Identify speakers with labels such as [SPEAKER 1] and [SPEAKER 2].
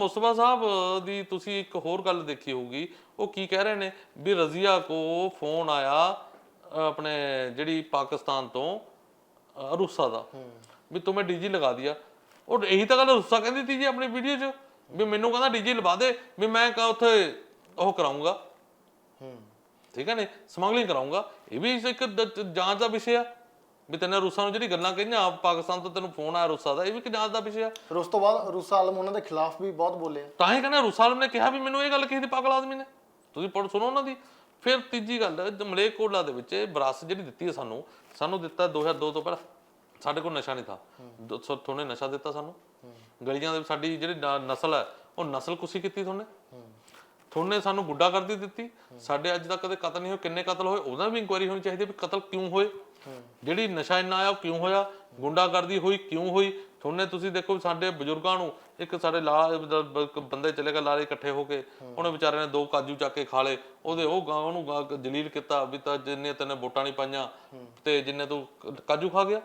[SPEAKER 1] ਮੁਸਤਫਾ ਸਾਹਿਬ ਦੀ ਤੁਸੀਂ ਇੱਕ ਹੋਰ ਗੱਲ ਦੇਖੀ ਹੋਊਗੀ। ਉਹ ਕੀ ਕਹਿ ਰਹੇ ਨੇ? ਵੀ ਰਜ਼ੀਆ ਕੋ ਫੋਨ ਆਇਆ ਆਪਣੇ ਜਿਹੜੀ ਪਾਕਿਸਤਾਨ ਤੋਂ ਰੂਸਾ ਦਾ। ਵੀ ਤੁਮੇ ਡੀਜੀ ਲਗਾ ਦਿਆ। ਉਹ ਇਹੀ ਤਾਂ ਗੱਲ ਰੂਸਾ ਕਹਿੰਦੀ ਸੀ ਜੀ ਆਪਣੀ ਵੀਡੀਓ 'ਚ। ਵੀ ਮੈਨੂੰ ਕਹਿੰਦਾ ਡੀਜੀ ਲਵਾ ਦੇ ਵੀ ਮੈਂ ਕਾ ਉੱਥੇ ਉਹ ਕਰਾਉਂਗਾ
[SPEAKER 2] ਹੂੰ।
[SPEAKER 1] ਠੀਕ ਹੈ ਨੇ? ਸਮਗਲਿੰਗ ਕਰਾਉਂਗਾ ਇਹ ਵੀ ਇੱਕ ਜਾਂਚ ਦਾ ਵਿਸ਼ੇ ਆ ਵੀ ਤੈਨੇ ਰੂਸਾਂ ਨੂੰ ਜਿਹੜੀ ਗੱਲਾਂ ਕਹੀਆਂ ਆਪ ਪਾਕਿਸਤਾਨ ਤੋਂ ਤੈਨੂੰ ਫੋਨ ਆਇਆ ਰੂਸਾ ਦਾ ਇਹ ਵੀ ਜਾਂਚ ਦਾ ਵਿਸ਼ੇ ਆ?
[SPEAKER 2] ਫਿਰ ਉਸ ਤੋਂ ਬਾਅਦ ਰੂਸਾ ਆਲਮ ਉਹਨਾਂ ਦੇ ਖਿਲਾਫ ਵੀ ਬਹੁਤ ਬੋਲੇ ਆ।
[SPEAKER 1] ਤਾਂ ਹੀ ਕਹਿੰਦਾ ਰੂਸਾਲਮ ਨੇ ਕਿਹਾ ਵੀ ਮੈਨੂੰ ਇਹ ਗੱਲ ਕਿਸੇ ਦੀ ਪਾਗਲ ਆਦਮੀ ਨੇ। ਤੁਸੀਂ ਪੜ੍ਹ ਸੁਣੋ ਉਹਨਾਂ ਦੀ। ਫਿਰ ਤੀਜੀ ਗੱਲ ਮਲੇਕੋਟਲਾ ਦੇ ਵਿੱਚ ਇਹ ਵਿਰਾਸਤ ਜਿਹੜੀ ਦਿੱਤੀ ਹੈ ਸਾਨੂੰ ਸਾਨੂੰ ਦਿੱਤਾ 2002 ਤੋਂ ਪਹਿਲਾਂ। ਸਾਡੇ ਕੋਲ ਨਸ਼ਾ ਨਹੀਂ ਥਾ। ਤੁਹਾਨੇ ਨਸ਼ਾ ਦਿੱਤਾ ਸਾਨੂੰ। ਗਲੀਆਂ ਦੇ ਸਾਡੀ ਜਿਹੜੀ ਨਸਲ ਹੈ ਉਹ ਨਸਲ ਕੁਸੀ ਕੀਤੀ ਤੁਹਾਨੇ ਤੁਹਾਨੇ ਸਾਨੂੰ ਗੁੱਡਾਗਰਦੀ ਦਿੱਤੀ। ਸਾਡੇ ਅੱਜ ਤੱਕ ਕਦੇ ਕਤਲ ਨਹੀਂ ਹੋਏ ਕਿੰਨੇ ਕਤਲ ਹੋਏ ਉਹਦਾ ਵੀ ਇਨਕੁਆਇਰੀ ਹੋਣੀ ਚਾਹੀਦੀ ਹੈ ਵੀ ਕਤਲ ਕਿਉਂ ਹੋਏ? ਜਿਹੜੀ ਨਸ਼ਾ ਇੰਨਾ ਆਇਆ ਉਹ ਕਿਉਂ ਹੋਇਆ? ਗੁੰਡਾਗਰਦੀ ਹੋਈ, ਕਿਉਂ ਹੋਈ? ਥੋਨੇ ਤੁਸੀਂ ਦੇਖੋ ਸਾਡੇ ਬਜ਼ੁਰਗਾਂ ਨੂੰ, ਇੱਕ ਸਾਡੇ ਲਾ ਇੱਕ ਬੰਦੇ ਚਲੇ ਗਏ ਲਾਰੇ ਇਕੱਠੇ ਹੋ ਕੇ, ਉਹਨੇ ਵਿਚਾਰੇ ਨੇ ਦੋ ਕਾਜੂ ਚੱਕ ਕੇ ਖਾ ਲਏ। ਉਹਦੇ ਉਹ ਗਾਂ, ਉਹਨੂੰ ਜਲੀਲ ਕੀਤਾ ਵੀ ਤਾਂ ਜਿੰਨੇ ਤੈਨੇ ਵੋਟਾਂ ਨਹੀਂ ਪਾਈਆਂ ਤੇ ਜਿੰਨੇ ਤੂੰ ਕਾਜੂ ਖਾ ਗਿਆ।